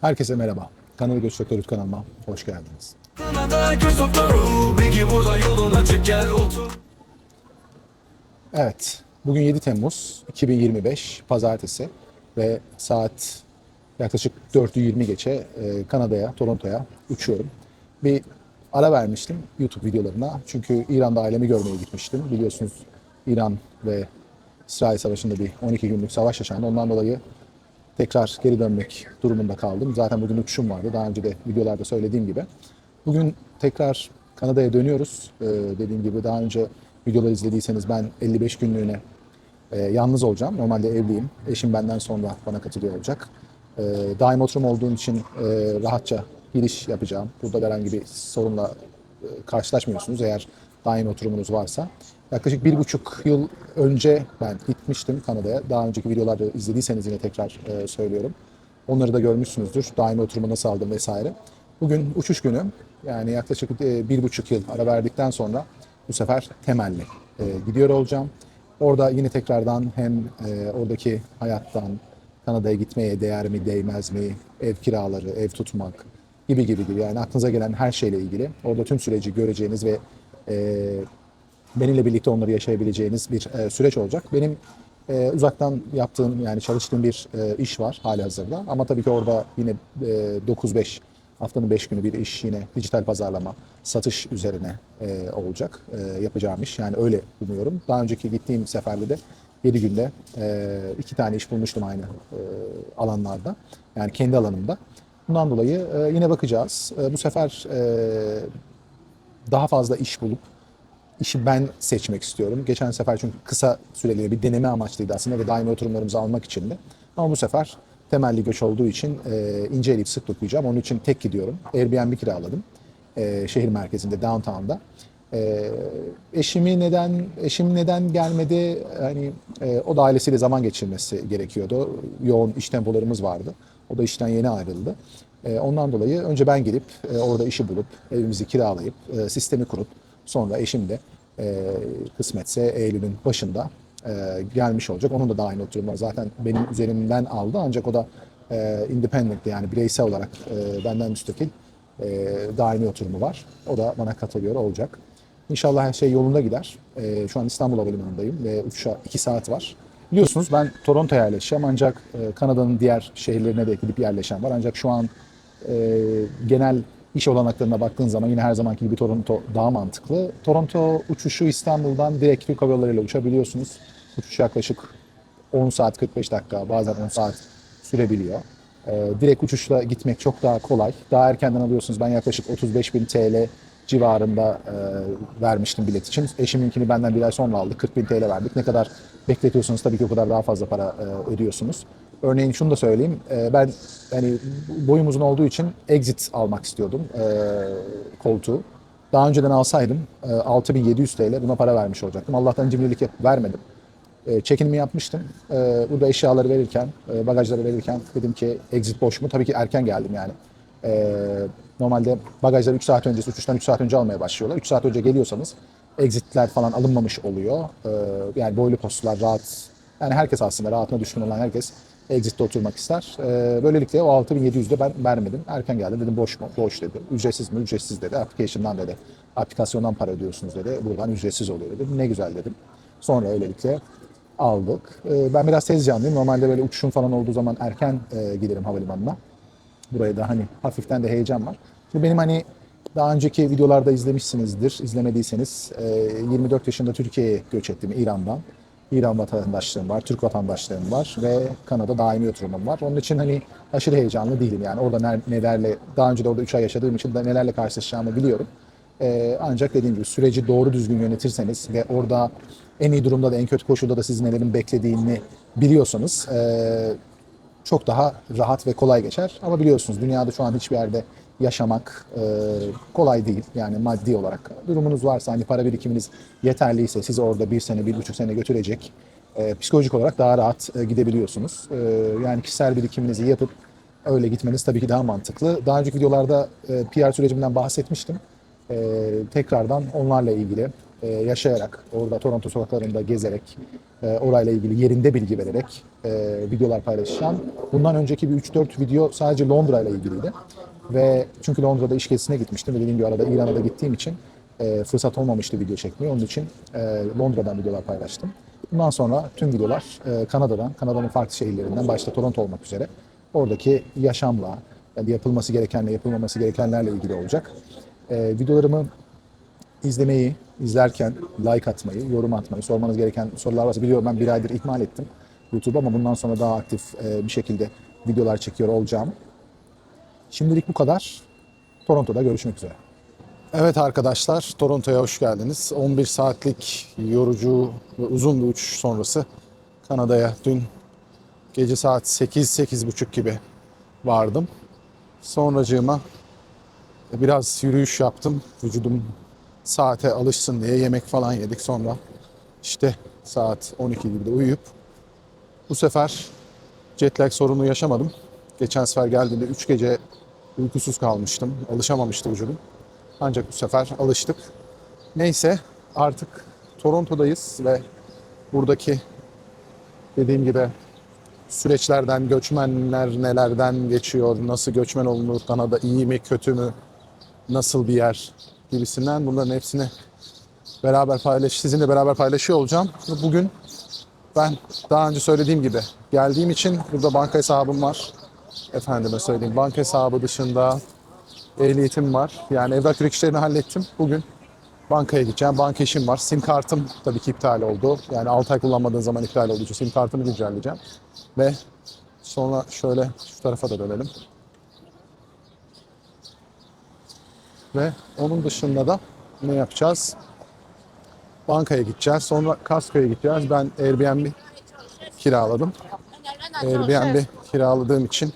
Herkese merhaba. Kanalı Doktor YouTube kanalıma hoş geldiniz. Göz Evet, bugün 7 Temmuz 2025 Pazartesi ve saat yaklaşık 4'ü 20 geçe e, Kanada'ya, Toronto'ya uçuyorum. Bir ara vermiştim YouTube videolarına çünkü İran'da ailemi görmeye gitmiştim. Biliyorsunuz İran ve İsrail Savaşı'nda bir 12 günlük savaş yaşandı. Ondan dolayı tekrar geri dönmek durumunda kaldım. Zaten bugün uçuşum vardı. Daha önce de videolarda söylediğim gibi. Bugün tekrar Kanada'ya dönüyoruz. Ee, dediğim gibi daha önce videoları izlediyseniz ben 55 günlüğüne e, yalnız olacağım. Normalde evliyim. Eşim benden sonra bana katılıyor olacak. E, daim oturum olduğum için e, rahatça giriş yapacağım. Burada herhangi bir sorunla e, karşılaşmıyorsunuz eğer daim oturumunuz varsa. Yaklaşık bir buçuk yıl önce ben gitmiştim Kanada'ya. Daha önceki videolarda izlediyseniz yine tekrar e, söylüyorum. Onları da görmüşsünüzdür. Daimi oturumu nasıl aldım vesaire. Bugün uçuş günü. Yani yaklaşık e, bir buçuk yıl ara verdikten sonra bu sefer temelli e, gidiyor olacağım. Orada yine tekrardan hem e, oradaki hayattan, Kanada'ya gitmeye değer mi, değmez mi, ev kiraları, ev tutmak gibi gibi gibi. Yani aklınıza gelen her şeyle ilgili orada tüm süreci göreceğiniz ve e, benimle birlikte onları yaşayabileceğiniz bir e, süreç olacak. Benim e, uzaktan yaptığım yani çalıştığım bir e, iş var hali hazırda. Ama tabii ki orada yine e, 9-5 haftanın 5 günü bir iş yine dijital pazarlama, satış üzerine e, olacak e, yapacağım iş. Yani öyle umuyorum. Daha önceki gittiğim seferde de 7 günde e, iki tane iş bulmuştum aynı e, alanlarda. Yani kendi alanımda. Bundan dolayı e, yine bakacağız. E, bu sefer e, daha fazla iş bulup işi ben seçmek istiyorum. Geçen sefer çünkü kısa süreli bir deneme amaçlıydı aslında ve daimi oturumlarımızı almak içindi. Ama bu sefer temelli göç olduğu için e, ince eleyip sık dokuyacağım. Onun için tek gidiyorum. Airbnb kiraladım. E, şehir merkezinde, downtown'da. E, eşimi neden eşim neden gelmedi? Hani e, o da ailesiyle zaman geçirmesi gerekiyordu. Yoğun iş tempolarımız vardı. O da işten yeni ayrıldı. E, ondan dolayı önce ben gelip e, orada işi bulup evimizi kiralayıp e, sistemi kurup sonra eşim de e, kısmetse Eylül'ün başında e, gelmiş olacak. Onun da daimi oturumu var. Zaten benim üzerimden aldı ancak o da e, independent yani bireysel olarak e, benden müstakil e, daimi oturumu var. O da bana katılıyor olacak. İnşallah her şey yolunda gider. E, şu an İstanbul Havalimanı'ndayım ve uçuşa 2 saat var. Biliyorsunuz ben Toronto'ya yerleşeceğim ancak e, Kanada'nın diğer şehirlerine de gidip yerleşen var. Ancak şu an e, genel iş olanaklarına baktığın zaman yine her zamanki gibi Toronto daha mantıklı. Toronto uçuşu İstanbul'dan direkt Türk Hava Yolları ile uçabiliyorsunuz. Uçuş yaklaşık 10 saat 45 dakika bazen 10 saat sürebiliyor. Ee, direkt uçuşla gitmek çok daha kolay. Daha erkenden alıyorsunuz. Ben yaklaşık 35 bin TL civarında e, vermiştim bilet için. Eşiminkini benden bir ay sonra aldı. 40 bin TL verdik. Ne kadar bekletiyorsunuz tabii ki o kadar daha fazla para e, ödüyorsunuz. Örneğin şunu da söyleyeyim. E, ben yani boyum uzun olduğu için exit almak istiyordum e, koltuğu. Daha önceden alsaydım e, 6700 TL buna para vermiş olacaktım. Allah'tan cimrilik yapıp vermedim. E, çekinimi yapmıştım. E, burada eşyaları verirken, e, bagajları verirken dedim ki exit boş mu? Tabii ki erken geldim yani. E, normalde bagajları 3 saat öncesi, uçuştan 3 saat önce almaya başlıyorlar. 3 saat önce geliyorsanız exitler falan alınmamış oluyor. E, yani boylu postlar rahat. Yani herkes aslında rahatına düşkün olan herkes exit'te oturmak ister. E, böylelikle o 6700'de ben vermedim. Erken geldim dedim boş mu? Boş dedi. Ücretsiz mi? Ücretsiz dedi. Application'dan dedi. Aplikasyondan para ödüyorsunuz dedi. Buradan ücretsiz oluyor dedim. Ne güzel dedim. Sonra öylelikle aldık. Ee, Ben biraz tez canlıyım. Normalde böyle uçuşum falan olduğu zaman erken e, giderim havalimanına. Buraya da hani hafiften de heyecan var. Şimdi benim hani daha önceki videolarda izlemişsinizdir. İzlemediyseniz e, 24 yaşında Türkiye'ye göç ettim İran'dan. İran vatandaşlığım var, Türk vatandaşlığım var ve Kanada daimi oturumum var. Onun için hani aşırı heyecanlı değilim yani. Orada nelerle, daha önce de orada 3 ay yaşadığım için de nelerle karşılaşacağımı biliyorum. Ee, ancak dediğim gibi süreci doğru düzgün yönetirseniz ve orada en iyi durumda da en kötü koşulda da sizi nelerin beklediğini biliyorsanız ee, çok daha rahat ve kolay geçer. Ama biliyorsunuz dünyada şu an hiçbir yerde yaşamak e, kolay değil. Yani maddi olarak. Durumunuz varsa hani para birikiminiz yeterliyse sizi orada bir sene, bir buçuk sene götürecek. e, psikolojik olarak daha rahat e, gidebiliyorsunuz. E, yani kişisel birikiminizi yapıp öyle gitmeniz tabii ki daha mantıklı. Daha önceki videolarda e, PR sürecimden bahsetmiştim. E, tekrardan onlarla ilgili e, yaşayarak, orada Toronto sokaklarında gezerek, e, orayla ilgili yerinde bilgi vererek e, videolar paylaşacağım. Bundan önceki bir 3-4 video sadece Londra ile ilgiliydi. Ve çünkü Londra'da iş gezisine gitmiştim ve dediğim gibi arada İran'a da gittiğim için e, fırsat olmamıştı video çekmeye. Onun için e, Londra'dan videolar paylaştım. Bundan sonra tüm videolar e, Kanada'dan, Kanada'nın farklı şehirlerinden, başta Toronto olmak üzere oradaki yaşamla, yani yapılması gerekenle, yapılmaması gerekenlerle ilgili olacak. E, videolarımı izlemeyi, izlerken like atmayı, yorum atmayı, sormanız gereken sorular varsa biliyorum ben bir aydır ihmal ettim YouTube ama bundan sonra daha aktif e, bir şekilde videolar çekiyor olacağım. Şimdilik bu kadar. Toronto'da görüşmek üzere. Evet arkadaşlar, Toronto'ya hoş geldiniz. 11 saatlik yorucu ve uzun bir uçuş sonrası Kanada'ya dün gece saat 8-8.30 gibi vardım. Sonracığıma biraz yürüyüş yaptım. Vücudum saate alışsın diye yemek falan yedik. Sonra işte saat 12 gibi de uyuyup bu sefer jet lag sorunu yaşamadım. Geçen sefer geldiğimde 3 gece uykusuz kalmıştım. Alışamamıştı vücudum. Ancak bu sefer alıştık. Neyse artık Toronto'dayız ve buradaki dediğim gibi süreçlerden, göçmenler nelerden geçiyor, nasıl göçmen olunur, Kanada iyi mi, kötü mü, nasıl bir yer gibisinden bunların hepsini beraber paylaş, sizinle beraber paylaşıyor olacağım. Bugün ben daha önce söylediğim gibi geldiğim için burada banka hesabım var. Efendime söyleyeyim banka hesabı dışında ehliyetim var. Yani evrak işlerini hallettim. Bugün bankaya gideceğim. Banka işim var. Sim kartım tabii ki iptal oldu. Yani 6 ay kullanmadığın zaman iptal olduğu sim kartımı güncelleyeceğim. Ve sonra şöyle şu tarafa da dönelim. Ve onun dışında da ne yapacağız? Bankaya gideceğiz. Sonra Costco'ya gideceğiz. Ben Airbnb kiraladım. Airbnb kiraladığım için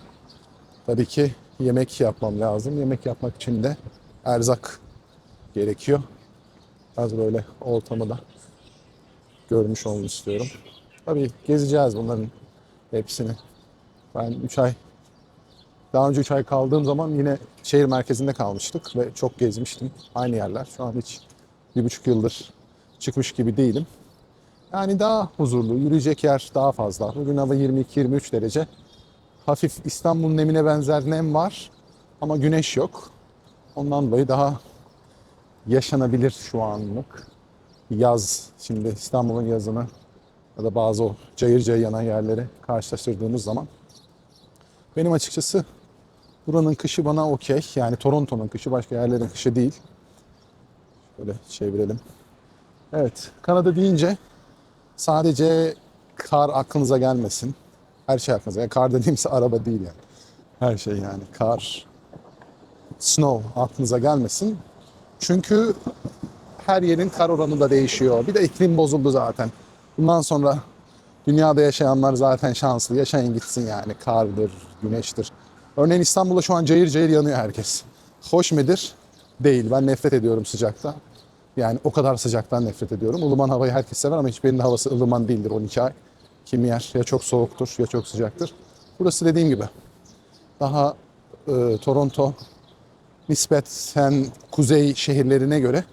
tabii ki yemek yapmam lazım. Yemek yapmak için de erzak gerekiyor. Biraz böyle ortamı da görmüş olmak istiyorum. Tabii gezeceğiz bunların hepsini. Ben 3 ay daha önce 3 ay kaldığım zaman yine şehir merkezinde kalmıştık ve çok gezmiştim. Aynı yerler. Şu an hiç bir buçuk yıldır çıkmış gibi değilim. Yani daha huzurlu, yürüyecek yer daha fazla. Bugün hava 22-23 derece. Hafif İstanbul'un nemine benzer nem var ama güneş yok. Ondan dolayı daha yaşanabilir şu anlık. Yaz, şimdi İstanbul'un yazını ya da bazı o cayır cayır yanan yerleri karşılaştırdığımız zaman benim açıkçası buranın kışı bana okey. Yani Toronto'nun kışı başka yerlerin kışı değil. Şöyle çevirelim. Evet, Kanada deyince sadece kar aklınıza gelmesin. Her şey aklınıza. Yani kar dediğimse araba değil yani. Her şey yani. Kar, snow aklınıza gelmesin. Çünkü her yerin kar oranı da değişiyor. Bir de iklim bozuldu zaten. Bundan sonra dünyada yaşayanlar zaten şanslı. Yaşayın gitsin yani. Kardır, güneştir. Örneğin İstanbul'da şu an cayır cayır yanıyor herkes. Hoş midir? Değil. Ben nefret ediyorum sıcakta. Yani o kadar sıcaktan nefret ediyorum. Ilıman havayı herkes sever ama hiçbirinin havası ılıman değildir 12 ay. Kimi yer ya çok soğuktur ya çok sıcaktır. Burası dediğim gibi daha e, Toronto nispeten kuzey şehirlerine göre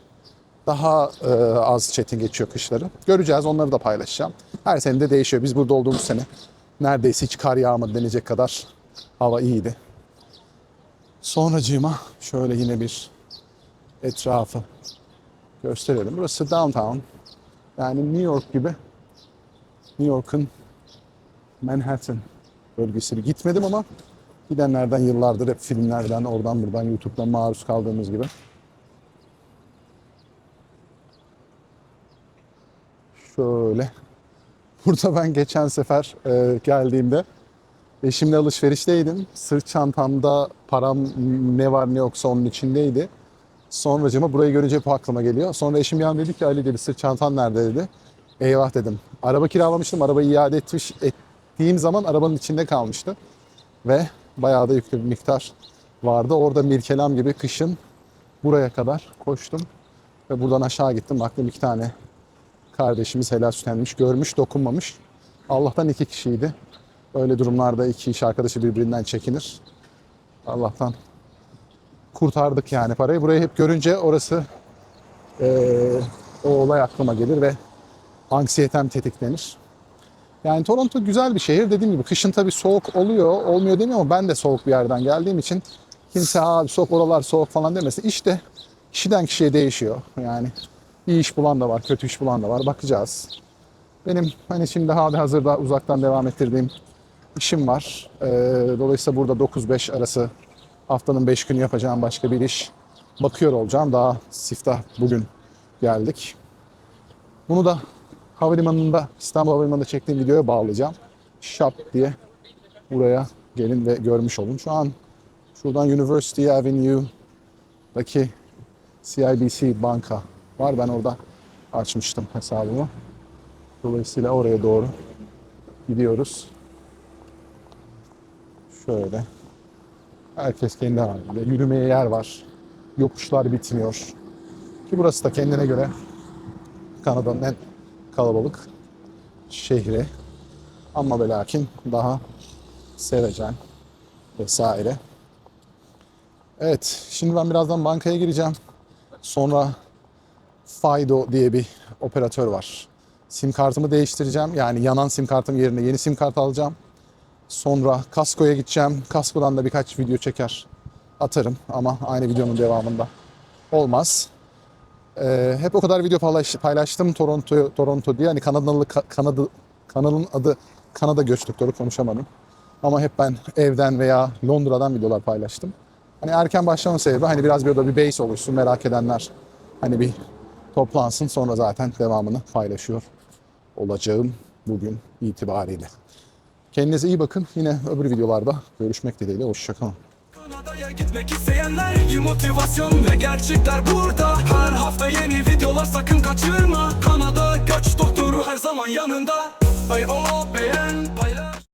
daha e, az çetin geçiyor kışları. Göreceğiz onları da paylaşacağım. Her sene de değişiyor. Biz burada olduğumuz sene neredeyse hiç kar yağmadı denecek kadar hava iyiydi. Sonracığıma şöyle yine bir etrafı gösterelim. Burası downtown. Yani New York gibi. New York'un Manhattan bölgesi. Gitmedim ama gidenlerden yıllardır hep filmlerden, oradan buradan, YouTube'dan maruz kaldığımız gibi. Şöyle. Burada ben geçen sefer e, geldiğimde eşimle alışverişteydim. Sırt çantamda param ne var ne yoksa onun içindeydi. Sonracıma burayı görünce bu aklıma geliyor. Sonra eşim bir an dedi ki Ali dedi sırt çantan nerede dedi. Eyvah dedim. Araba kiralamıştım. Arabayı iade etmiş, ettiğim zaman arabanın içinde kalmıştı. Ve bayağı da yüklü bir miktar vardı. Orada mirkelam gibi kışın buraya kadar koştum. Ve buradan aşağı gittim. Baktım iki tane kardeşimiz helal sütlenmiş. Görmüş, dokunmamış. Allah'tan iki kişiydi. Öyle durumlarda iki iş arkadaşı birbirinden çekinir. Allah'tan kurtardık yani parayı. Burayı hep görünce orası eee, o olay aklıma gelir ve anksiyetem tetiklenir. Yani Toronto güzel bir şehir. Dediğim gibi kışın tabii soğuk oluyor, olmuyor demiyor ama ben de soğuk bir yerden geldiğim için kimse abi soğuk oralar soğuk falan demesin. İşte kişiden kişiye değişiyor. Yani iyi iş bulan da var, kötü iş bulan da var. Bakacağız. Benim hani şimdi hali hazırda uzaktan devam ettirdiğim işim var. Ee, dolayısıyla burada 9-5 arası haftanın 5 günü yapacağım başka bir iş bakıyor olacağım. Daha siftah bugün geldik. Bunu da havalimanında, İstanbul Havalimanı'nda çektiğim videoya bağlayacağım. Shop diye buraya gelin ve görmüş olun. Şu an şuradan University Avenue'daki CIBC banka var. Ben orada açmıştım hesabımı. Dolayısıyla oraya doğru gidiyoruz. Şöyle. Herkes kendi halinde. Yürümeye yer var. Yokuşlar bitmiyor. Ki burası da kendine göre Kanada'nın en kalabalık şehri. Ama ve lakin daha sevecen vesaire. Evet, şimdi ben birazdan bankaya gireceğim. Sonra Fido diye bir operatör var. Sim kartımı değiştireceğim. Yani yanan sim kartım yerine yeni sim kart alacağım. Sonra Kasko'ya gideceğim. Kasko'dan da birkaç video çeker atarım ama aynı videonun devamında olmaz. Ee, hep o kadar video paylaş, paylaştım Toronto Toronto diye. Hani Kanadalı Ka- Kanada kanalın adı Kanada Göç Doktoru konuşamadım. Ama hep ben evden veya Londra'dan videolar paylaştım. Hani erken başlama sebebi hani biraz bir bir base oluşsun merak edenler hani bir toplansın sonra zaten devamını paylaşıyor olacağım bugün itibariyle. Kendinize iyi bakın. Yine öbür videolarda görüşmek dileğiyle. Hoşçakalın. Kanada'ya gitmek isteyenler iyi motivasyon ve gerçekler burada. Her hafta yeni videolar sakın kaçırma. Kanada göç doktoru her zaman yanında. Ay o beğen paylaş